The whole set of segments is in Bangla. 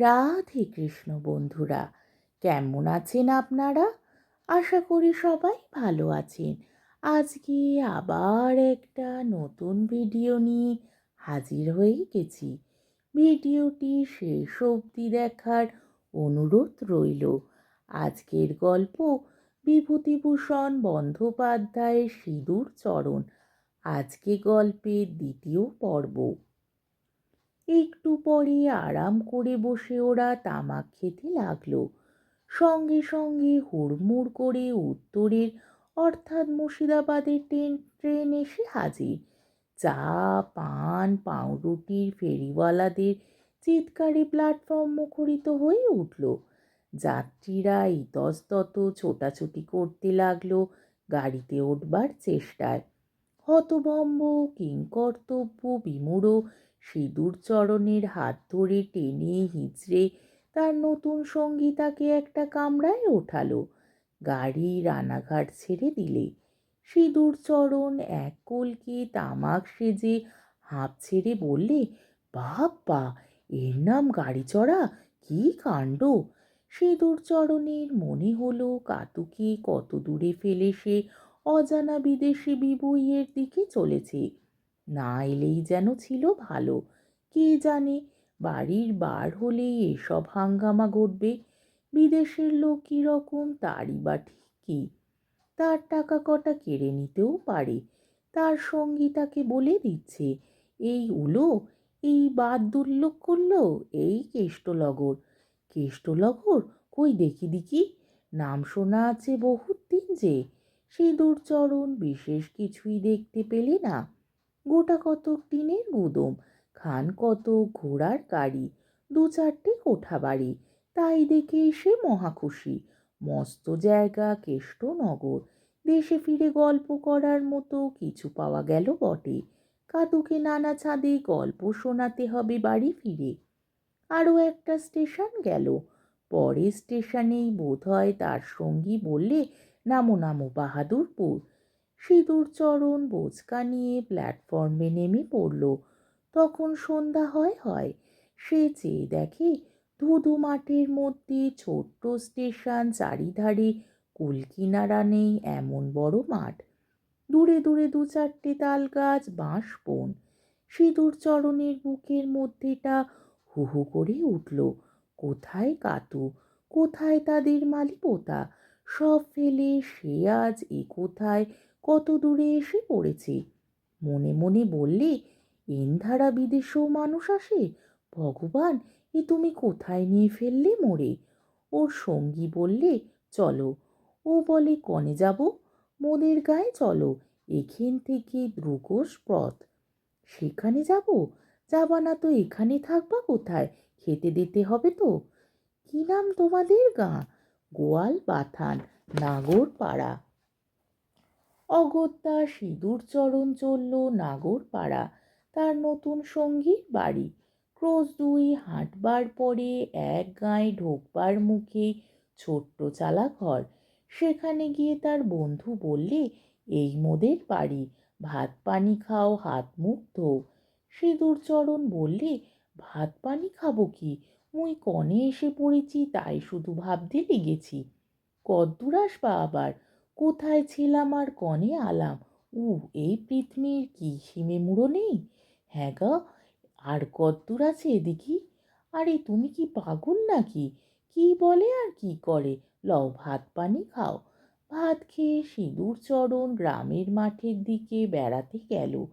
রাধে কৃষ্ণ বন্ধুরা, কেমন আছেন আপনারা? আশা করি সবাই ভালো আছেন। আজকে আবার একটা নতুন ভিডিও নিয়ে হাজির হয়ে গেছি। ভিডিওটি শেষ অবধি দেখার অনুরোধ রইল। আজকের গল্প বিভূতিভূষণ বন্দ্যোপাধ্যায়ের সিঁদুর চরণ। আজকে গল্পের দ্বিতীয় পর্ব। একটু পরে আরাম করে বসে ওরা তামাক খেতে লাগল। সঙ্গে সঙ্গে হুড়মুড় করে উত্তরের, অর্থাৎ মুর্শিদাবাদের ট্রেন ট্রেন এসে হাজির। চা, পান, পাউরুটির ফেরিওয়ালাদের চিৎকারে প্ল্যাটফর্ম মুখরিত হয়ে উঠল। যাত্রীরা ইতস্তত ছোটাছুটি করতে লাগল গাড়িতে উঠবার চেষ্টায়। হতভম্ব, কিংকর্তব্য, বিমূঢ় সিঁদুর চরণের হাত ধরে টেনে হিঁচড়ে তার নতুন সঙ্গী তাকে একটা কামরায় ওঠালো। গাড়ি রানাঘাট ছেড়ে দিলে। সিঁদুর চরণ এক কলকে তামাক সেজে হাঁপ ছেড়ে বললে বাপ্পা এর নাম গাড়ি চড়া? কি কাণ্ড? সিঁদুর চরণের মনে হলো কাতুকে কত দূরে ফেলে সে অজানা বিদেশি বিবইয়ের দিকে চলেছে। না এলেই যেন ছিল ভালো। কে জানে, বাড়ির বার হলেই এসব হাঙ্গামা ঘটবে। বিদেশের লোক কীরকম, তারই বা ঠিক কী? তার টাকা কটা কেড়ে নিতেও পারে, তার সঙ্গী তাকে বলে দিচ্ছে, এই উলো, এই বাদ দুর্লোক করল, এই কেষ্টলগর। কেষ্টলগর? কই দেখি দেখি, নাম শোনা আছে বহুত দিন যে সিঁদুর চরণ বিশেষ কিছুই দেখতে পেলে না। গোটা কতক টিনের গুদম, খান কত ঘোড়ার গাড়ি, দু চারটে কোঠা বাড়ি, তাই দেখে এসে মহাখুশি মস্ত জায়গা কেষ্টনগর দেশে ফিরে গল্প করার মতো কিছু পাওয়া গেল বটে। কাতুকে নানা ছাদে গল্প শোনাতে হবে বাড়ি ফিরে। আরও একটা স্টেশন গেল। পরে স্টেশনেই বোধ হয় তার সঙ্গী বললে, নামো নামো, বাহাদুরপুর। সিঁদুর চরণ বোচকা নিয়ে প্ল্যাটফর্মে নেমে পড়ল। তখন সন্ধ্যা হয় হয়। সে চেয়ে দেখে ধুধু মাঠের মধ্যে ছোট্ট স্টেশন চারিধারে কুলকিনারা নেই, এমন বড় মাঠ। দূরে দূরে দু চারটে তাল গাছ বাঁশ বন সিঁদুর চরণের বুকের মধ্যেটা হু হু করে উঠল। কোথায় কাতু? কোথায় তাদের মালিপোতা? সব ফেলে সে আজ এ কোথায় কত দূরে এসে পড়েছে? মনে মনে বললে এনধারা বিদেশেও মানুষ আসে? ভগবান, এ তুমি কোথায় নিয়ে ফেললে মোড়ে ওর সঙ্গী বললে, চলো। ও বলে, কনে যাব? মোদের গায়ে চলো, এখান থেকে দ্রুকোষ পথ। সেখানে যাব? যাবা না তো এখানে থাকবা কোথায়? খেতে দিতে হবে তো? কি নাম তোমাদের গা? গোয়াল বাথান নাগর পাড়া অগত্যা সিঁদুর চরণ চলল নাগর পাড়া তার নতুন সঙ্গীর বাড়ি। ক্রোশ দুই হাঁটবার পরে এক গায়ে ঢোকবার মুখে ছোট্ট চালা ঘর সেখানে গিয়ে তার বন্ধু বললে, এই মোদের বাড়ি। ভাত পানি খাও, হাত মুখ ধো। সিঁদুর চরণ বললে, ভাত পানি খাব কি? মুই কনে এসে পড়েছি, তাই শুধু ভাবতে লেগেছি। কদ্দূর আসবা আবার? কোথায় ছিলাম আর কনে আলাম? উ এই পৃথিবীর কি সীমে মুড়ো নেই? হ্যাঁ গা, আর কদ্দূর আছে দেখি আরে, তুমি কি পাগল নাকি? কি বলে আর কি করে? লও ভাত পানি খাও। ভাত খেয়ে সিঁদুর চরণ গ্রামের মাঠের দিকে বেড়াতে গেল।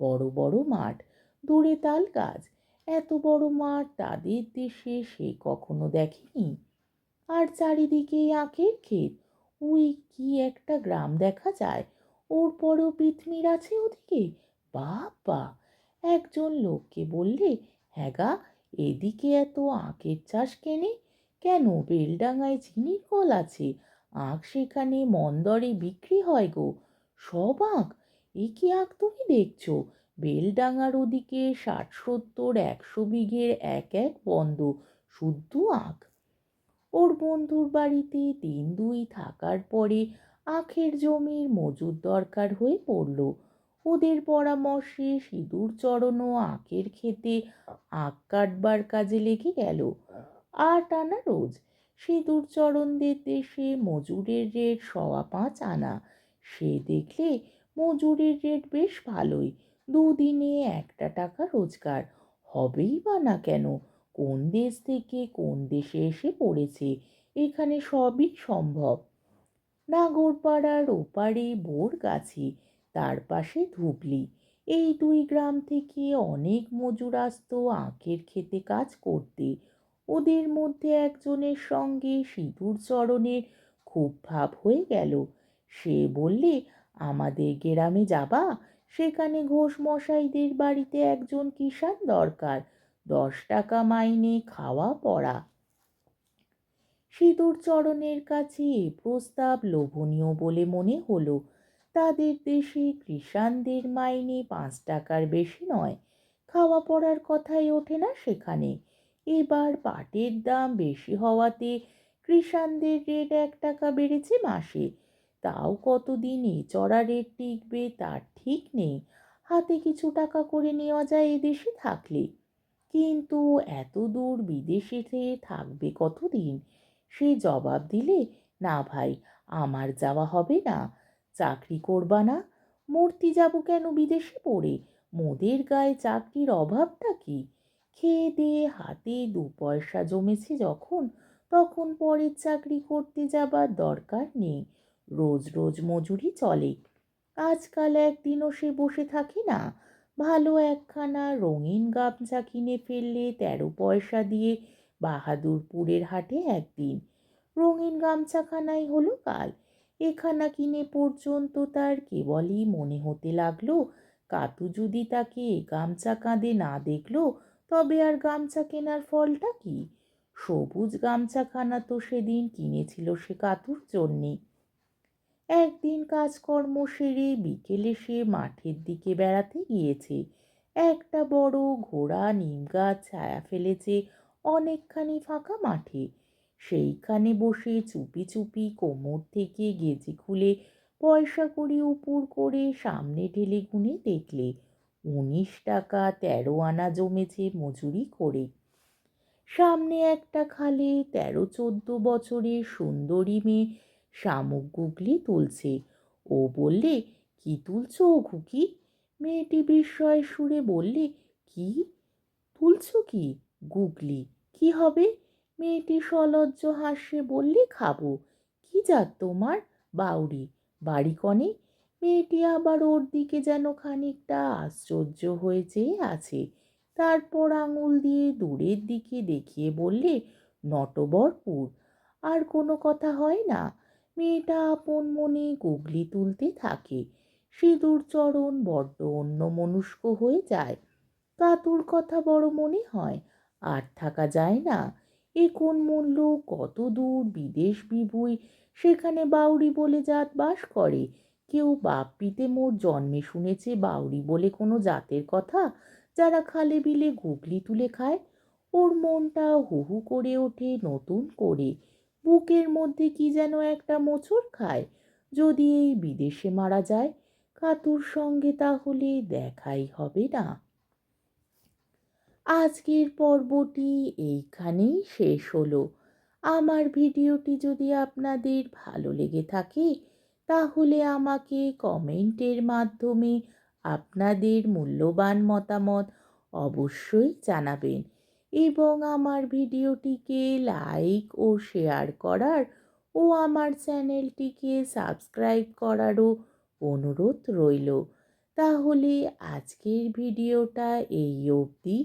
বড় বড় মাঠ, দূরে তাল গাছ। এত বড় মাঠ তাদের দেশে সে কখনো দেখেনি? আর চারিদিকে আঁকের ক্ষেত। ওই কি একটা গ্রাম দেখা যায়? ওর পরও পৃথিবীর আছে ওদিকে? বাবা, একজন লোককে বললে হ্যাঁ গা, এদিকে এত আখের চাষ কেনে? কেন বেলডাঙায় চিনির কল আছে? আখ সেখানে মন্দরে বিক্রি হয় গো। সব আখ এ কি আখ তুমি দেখছ? বেলডাঙার ওদিকে ষাট সত্তর একশো বিঘের এক এক বন্ধ শুদ্ধ আখ ওর বন্ধুর বাড়িতে দিন দুই থাকার পরে আখের জমির মজুর দরকার হয়ে পড়ল। ওদের পরামর্শে সিঁদুর চড়ন ও আঁকের খেতে আঁক কাটবার কাজে লেগে গেল। আট আনা রোজ সিঁদুর চরণদের দেশে মজুরের রেট সওয়া পাঁচ আনা। সে দেখলে মজুরের রেট বেশ ভালোই। দুদিনে একটা টাকা রোজগার। হবেই বা না কেন? কোন দেশ থেকে কোন দেশে এসে পড়েছে? এখানে সবই সম্ভব। নাগরপাড়ার ওপারে বোর গাছি তার পাশে ধুবলি। এই দুই গ্রাম থেকে অনেক মজুর আসতো আঁকের খেতে কাজ করতে। ওদের মধ্যে একজনের সঙ্গে সিঁদুর চরণের খুব ভাব হয়ে গেল। সে বললে, আমাদের গ্রামে যাবা? সেখানে ঘোষ মশাইদের বাড়িতে একজন কিষাণ দরকার। দশ টাকা মাইনে খাওয়া পড়া। সিঁদুর চরণের কাছে এ প্রস্তাব লোভনীয় বলে মনে হলো। তাদের দেশে কৃষাণদের মাইনে পাঁচ টাকার বেশি নয়। খাওয়া পড়ার কথাই ওঠে না সেখানে। এবার পাটের দাম বেশি হওয়াতে কৃষাণদের রেট এক টাকা বেড়েছে মাসে। তাও কতদিন চড়া রেট টিকবে তার ঠিক নেই। হাতে কিছু টাকা করে নেওয়া যায় এদেশে থাকলে। কিন্তু এত দূর বিদেশে থাকবে কতদিন? সে জবাব দিলে, না ভাই, আমার যাওয়া হবে না। চাকরি করবা না। মূর্তি যাব কেন বিদেশে পড়ে? মোদের গায়ে চাকরির অভাবটা কি? খেয়ে দিয়ে হাতে দু পয়সা জমেছে যখন, তখন পরের চাকরি করতে যাবার দরকার নেই। রোজ রোজ মজুরি চলে। আজকাল একদিনও সে বসে থাকে না। ভালো একখানা রঙিন গামছা কিনে ফেললে তেরো পয়সা দিয়ে বাহাদুরপুরের হাটে একদিন। রঙিন গামছাখানাই হলো কাল। এখানা কিনে পর্যন্ত তার কেবলই মনে হতে লাগল, কাতু যদি তাকে গামছা কাঁধে না দেখল, তবে আর গামছা কেনার ফলটা কি? সবুজ গামছাখানা তো সেদিন কিনেছিল সে কাতুর জন্যে। একদিন কাজকর্ম সেরে বিকেলে সে মাঠের দিকে বেড়াতে গিয়েছে। একটা বড় ঘোড়া, নিম গাছ, ছায়া ফেলেছে অনেকখানি ফাঁকা মাঠে। সেইখানে বসে চুপি চুপি কোমর থেকে গেজি খুলে পয়সা করি উপুর করে সামনে ঢেলে গুনে দেখলে, উনিশ টাকা তেরো আনা জমেছে মজুরি করে। সামনে একটা খালে তেরো চোদ্দ বছরের সুন্দরী মেয়ে শামুক গুগলি তুলছে। ও বললে, কি তুলছো খুকি মেয়েটি বিস্ময় সুরে বললে, কি? তুলছ কি গুগলি? কি হবে? মেয়েটি সলজ্জ হাসে বললে, খাব। কি জাত তোমার? বাউরি বাড়ি কনে? মেয়েটি আবার ওর দিকে যেন খানিকটা আশ্চর্য হয়ে চেয়ে আছে। তারপর আঙুল দিয়ে দূরের দিকে দেখিয়ে বললে, নটবরপুর। আর কোনো কথা হয় না। মেয়েটা আপন মনে গুগলি তুলতে থাকে। সিঁদুর চরণ বড্ড অন্য মনুষ্ক হয়ে যায়। কাতুর কথা বড় মনে হয়, আর থাকা যায় না। এ কোন মূল্য, কত দূর বিদেশ বিভুই, সেখানে বাউরি বলে জাত বাস করে। কেউ বাপ পিতে মোর জন্মে শুনেছে বাউরি বলে কোনো জাতের কথা, যারা খালে বিলে গুগলি তুলে খায়। ওর মনটা হু হু করে ওঠে নতুন করে। বুকের মধ্যে কি যেন একটা মোচড় খায়? যদি এই বিদেশে মারা যায়, কাতুর সঙ্গে তাহলে দেখাই হবে না। আজকের পর্বটি এইখানেই শেষ হলো। আমার ভিডিওটি যদি আপনাদের ভালো লেগে থাকে, তাহলে আমাকে কমেন্টের মাধ্যমে আপনাদের মূল্যবান মতামত অবশ্যই জানাবেন। এবং আমার ভিডিওটিকে লাইক ও শেয়ার করার ও আমার চ্যানেলটিকে সাবস্ক্রাইব করারও অনুরোধ রইল। তাহলে আজকের ভিডিওটা এই অবধি।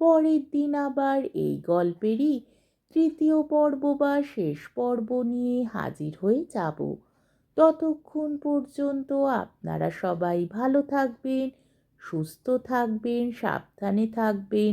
পরের দিন আবার এই গল্পেরই তৃতীয় পর্ব বা শেষ পর্ব নিয়ে হাজির হয়ে যাব। ততক্ষণ পর্যন্ত আপনারা সবাই ভালো থাকবেন, সুস্থ থাকবেন, সাবধানে থাকবেন